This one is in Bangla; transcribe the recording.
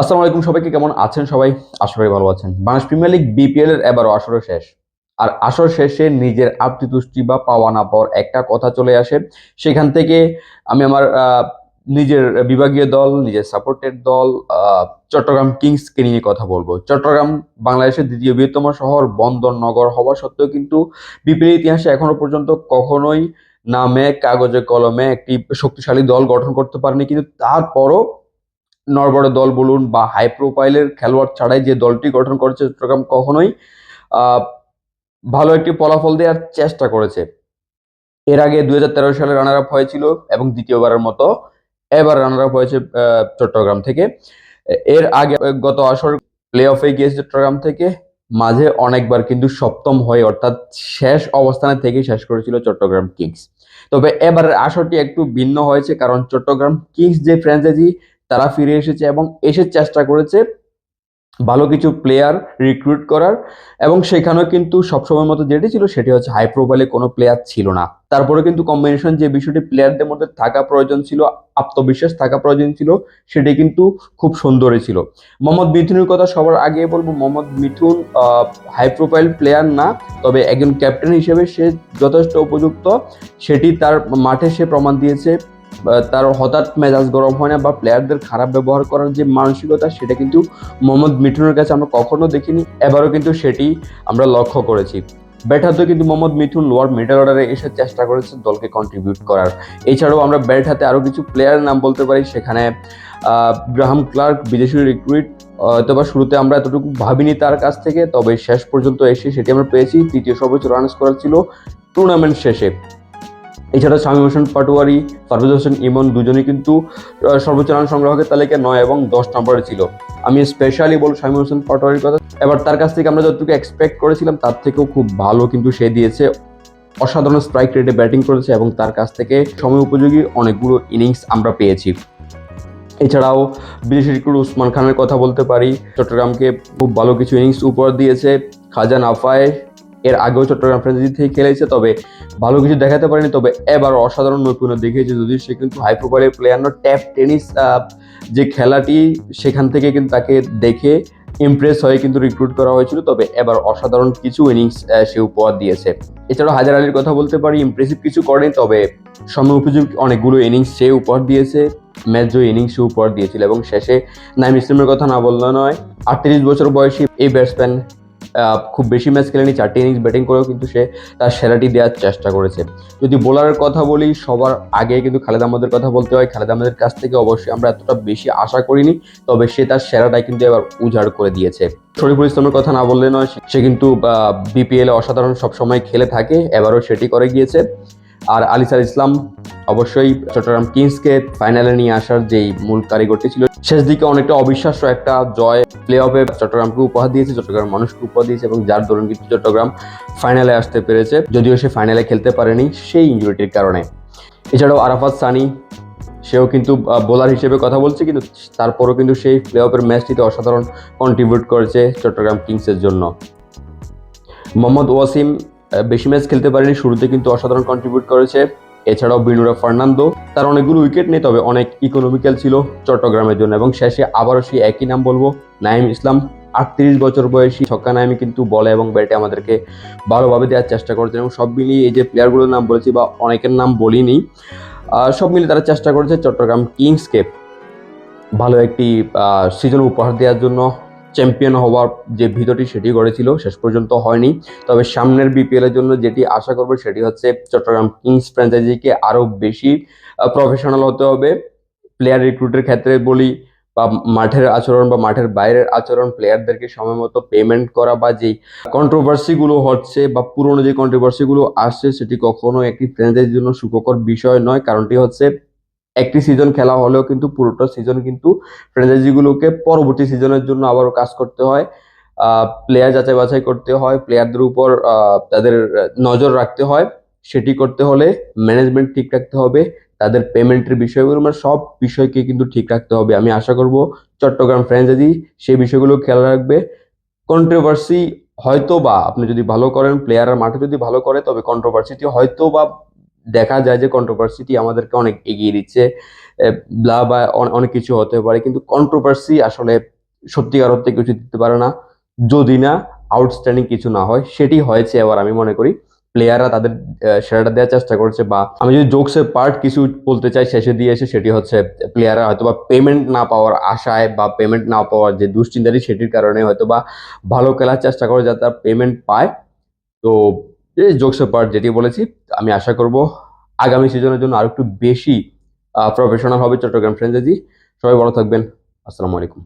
আসসালামু আলাইকুম, সবাইকে কেমন আছেন সবাই? আশা করি ভালো আছেন। বাংলাদেশ প্রিমিয়ার লিগ বিপিএল এর এবারও আসরও শেষ। আর আসর শেষে নিজের আত্মতুষ্টি বা পাওয়া না পাওয়ার একটা কথা চলে আসে। সেখান থেকে আমি আমার নিজের বিভাগীয় দল, নিজের সাপোর্টের দল চট্টগ্রাম কিংসকে নিয়ে কথা বলব। চট্টগ্রাম বাংলাদেশের দ্বিতীয় বৃহত্তম শহর, বন্দর নগর হওয়া সত্ত্বেও কিন্তু বিপিএল ইতিহাসে এখনও পর্যন্ত কখনোই নামে, কাগজে, কলমে একটি শক্তিশালী দল গঠন করতে পারেনি। কিন্তু তারপরও নরবড় দল বলুন বা হাই প্রোফাইলের খেলোয়াড় ছাড়াই যে দলটি গঠন করেছে চট্টগ্রাম কখনোই ভালো একটি ফলাফল দেওয়ার চেষ্টা করেছে। এর আগে দু হাজার তেরো সালে রানার আপ হয়েছিল এবং দ্বিতীয়বারের মতো এবার রানার আপ হয়েছে চট্টগ্রাম থেকে। এর আগে গত আসর প্লে অফে গিয়েছে চট্টগ্রাম থেকে, মাঝে অনেকবার কিন্তু সপ্তম হয়ে অর্থাৎ শেষ অবস্থানে থেকে শেষ করেছিল চট্টগ্রাম কিংস। তবে এবারের আসরটি একটু ভিন্ন হয়েছে কারণ চট্টগ্রাম কিংস যে ফ্র্যাঞ্চাইজি তারা ফিরে এসেছে এবং এসে চেষ্টা করেছে ভালো কিছু প্লেয়ার রিক্রুট করার এবং সেখানেও কিন্তু সবসময় মতো যেটি ছিল সেটি হচ্ছে হাই প্রোফাইলে কোনো প্লেয়ার ছিল না। তারপরে কিন্তু কম্বিনেশন যে বিষয়টি প্লেয়ারদের মধ্যে থাকা প্রয়োজন ছিল, আত্মবিশ্বাস থাকা প্রয়োজন ছিল, সেটি কিন্তু খুব সুন্দরই ছিল। মোহাম্মদ মিথুনের কথা সবার আগে বলব, Mohammad Mithun high profile player না, তবে একজন ক্যাপ্টেন হিসেবে সে যথেষ্ট উপযুক্ত। সেটি তার মাঠে সে প্রমাণ দিয়েছে। তার হঠাৎ মেজাজ গরম হয় না বা প্লেয়ারদের খারাপ ব্যবহার করার যে মানসিকতা, সেটা কিন্তু মোহাম্মদ মিঠুনের কাছে আমরা কখনো দেখিনি। এবারও কিন্তু সেটি আমরা লক্ষ্য করেছি। ব্যাট হাতে কিন্তু মোহাম্মদ মিঠুন লোয়ার মিডল অর্ডারে এসে চেষ্টা করেছে দলকে কন্ট্রিবিউট করার। এছাড়াও আমরা ব্যাট হাতে আরও কিছু প্লেয়ারের নাম বলতে পারি। সেখানে গ্রাহাম ক্লার্ক, বিদেশি রিক্রুইট অথবা শুরুতে আমরা এতটুকু ভাবিনি তার কাছ থেকে, তবে শেষ পর্যন্ত এসে সেটি আমরা পেয়েছি। তৃতীয় সর্বোচ্চ রান স্কোর ছিল টুর্নামেন্ট শেষে। এছাড়া শামীম হোসেন পাটোয়ারি পারভেজ হোসেন ইমন দুজনেই কিন্তু সর্বোচ্চ রান সংগ্রাহকের তালিকায় নয় এবং দশ নম্বরে ছিল। আমি স্পেশালি বল শামীম হোসেন পাটোয়ারির কথা। এবার তার কাছ থেকে আমরা যতটুকু এক্সপেক্ট করেছিলাম, তার থেকেও খুব ভালো কিন্তু সে দিয়েছে। অসাধারণ স্ট্রাইক রেটে ব্যাটিং করেছে এবং তার কাছ থেকে সময় উপযোগী অনেকগুলো ইনিংস আমরা পেয়েছি। এছাড়াও বিদেশি রিক্রুট উসমান খানের কথা বলতে পারি। চট্টগ্রামকে খুব ভালো কিছু ইনিংস উপহার দিয়েছে। খাজান আফায় এর আগেও চট্টগ্রাম ফ্রেঞ্চাইজি থেকে খেলেছে, তবে ভালো কিছু দেখাতে পারেনি, তবে এবার অসাধারণ নৈপুণ্য দেখিয়েছে যদিও সে কিন্তু হাই প্রোফাইলের প্লেয়ার নয়। ট্যাপ টেনিস যে খেলাটি সেখান থেকে কিন্তু তাকে দেখে ইমপ্রেস হয়ে কিন্তু রিক্রুট করা হয়েছিল, তবে এবার অসাধারণ কিছু ইনিংস সে উপহার দিয়েছে। এছাড়াও হাজার আলীর কথা বলতে পারি ইমপ্রেসিভ কিছু করেনি, তবে সময় উপযোগী অনেকগুলো ইনিংস সে উপহার দিয়েছে ম্যাচ জয়ী ইনিংস সে উপহার দিয়েছিল, এবং শেষে নাইম ইসলামের কথা না বললে নয়, আটত্রিশ বছর বয়সী এই ব্যাটসম্যান খুব বেশি ম্যাচ খেলেনি, চারটি ইনিংস ব্যাটিং করেও কিন্তু সে তার সেরাটি দেওয়ার চেষ্টা করেছে। যদি বোলারের কথা বলি, সবার আগে কিন্তু খালেদ আহমদের কথা বলতে হয়। খালেদ আহমদের কাছ থেকে অবশ্যই আমরা এতটা বেশি আশা করিনি, তবে সে তার সেরাটাই কিন্তু এবার উজাড় করে দিয়েছে। শরীফুল ইসলামের কথা না বললে নয়, সে কিন্তু বিপিএল অসাধারণ সবসময় খেলে থাকে, এবারও সেটি করে গিয়েছে। আর আলিসার ইসলাম অবশ্যই চট্টগ্রাম কিংসকে ফাইনালে নিয়ে আসার যেই মূল কারিগরটি ছিল, শেষ দিকে অনেকটা অবিশ্বাস্য একটা জয় প্লে অফে চট্টগ্রামকে উপহার দিয়েছে, চট্টগ্রাম মানুষকে উপহার দিয়েছে এবং যার দরুন কিন্তু চট্টগ্রাম ফাইনালে আসতে পেরেছে, যদিও সে ফাইনালে খেলতে পারেনি সেই ইঞ্জুরিটির কারণে। এছাড়াও আরাফাত সানি, সেও কিন্তু বোলার হিসেবে কথা বলছে, কিন্তু তারপরও কিন্তু সেই প্লে অফের ম্যাচটিতে অসাধারণ কন্ট্রিবিউট করেছে চট্টগ্রাম কিংসের জন্য। মোহাম্মদ ওয়াসিম বেশি ম্যাচ খেলতে পারেনি, শুরুতে কিন্তু অসাধারণ কন্ট্রিবিউট করেছে। এছাড়াও বিনুরা ফার্নান্দো, তার অনেকগুলো উইকেট নেই তবে অনেক ইকোনমিক্যাল ছিল চট্টগ্রামের জন্য এবং শেষে আবারও সেই একই নাম বলব নাইম ইসলাম। আটত্রিশ বছর বয়সী ছক্কা নাইমি কিন্তু বলে এবং ব্যাটে আমাদেরকে ভালোভাবে দেওয়ার চেষ্টা করেছেন এবং সব মিলিয়ে এই যে প্লেয়ারগুলোর নাম বলেছি বা অনেকের নাম বলিনি সব মিলিয়ে তারা চেষ্টা করেছে চট্টগ্রাম কিংসকে ভালো একটি সিজন উপহার দেওয়ার জন্য। চ্যাম্পিয়ন হওয়ার যে ভিতটি সেটি গড়েছিল শেষ পর্যন্ত হয়নি। তবে সামনের বিপিএল এর জন্য যেটি আশা করব সেটি হচ্ছে চট্টগ্রাম কিংস ফ্র্যাঞ্চাইজিকে আরও বেশি প্রফেশনাল হতে হবে। প্লেয়ার রিক্রুটের ক্ষেত্রে বলি, বা মাঠের আচরণ বা মাঠের বাইরের আচরণ প্লেয়ারদেরকে সময় মতো পেমেন্ট করা বা যেই কন্ট্রোভার্সিগুলো হচ্ছে বা পুরনো যে কন্ট্রোভার্সিগুলো আসছে, সেটি কখনো একটি ফ্র্যাঞ্চাইজির জন্য সুখকর বিষয় নয়। কারণটি হচ্ছে একটি সিজন খেলা হলেও কিন্তু পুরোটা সিজন কিন্তু ফ্র্যাঞ্চাইজিগুলোকে পরবর্তী সিজনের জন্য আবারও কাজ করতে হয়। প্লেয়ার যাচাই বাছাই করতে হয় প্লেয়ারদের উপর তাদের নজর রাখতে হয়। সেটি করতে হলে ম্যানেজমেন্ট ঠিক রাখতে হবে, তাদের পেমেন্টের বিষয়গুলো মানে সব বিষয়কে কিন্তু ঠিক রাখতে হবে। আমি আশা করব চট্টগ্রাম ফ্র্যাঞ্চাইজি সেই বিষয়গুলো খেয়াল রাখবে। কন্ট্রোভার্সি হয়তো বা আপনি যদি ভালো করেন প্লেয়াররা মাঠে যদি ভালো করে, তবে কন্ট্রোভার্সিটি হয়তো বা দেখা যায় যে কন্ট্রোভার্সিটি আমাদেরকে অনেক এগিয়ে দিচ্ছে ব্লা বা অনেক কিছু হতে পারে, কিন্তু কন্ট্রোভার্সি আসলে সত্যিকার অর্থে কিছু দিতে পারে না। যদি না আউটস্ট্যান্ডিং কিছু না হয়, সেটি হয়েছে এবার আমি মনে করি। প্লেয়াররা তাদের সেরাটা দেওয়ার চেষ্টা করছে বা আমি যদি জোকসের পার্ট কিছু বলতে চাই, শেষে দিয়ে এসে সেটি হচ্ছে প্লেয়াররা হয়তো বা পেমেন্ট না পাওয়ার আশায় বা পেমেন্ট না পাওয়ার যে দুশ্চিন্তাটি সেটির কারণে হয়তো বা ভালো খেলার চেষ্টা করে যাতে পেমেন্ট পায়। তো এই জোকসের পার্ট যেটি বলেছি, আমি আশা করব আগামী সিজনের জন্য আরও একটু বেশি প্রফেশনাল হবে চট্টগ্রাম ফ্র্যাঞ্চাইজি সবাই ভালো থাকবেন। আসসালামু আলাইকুম।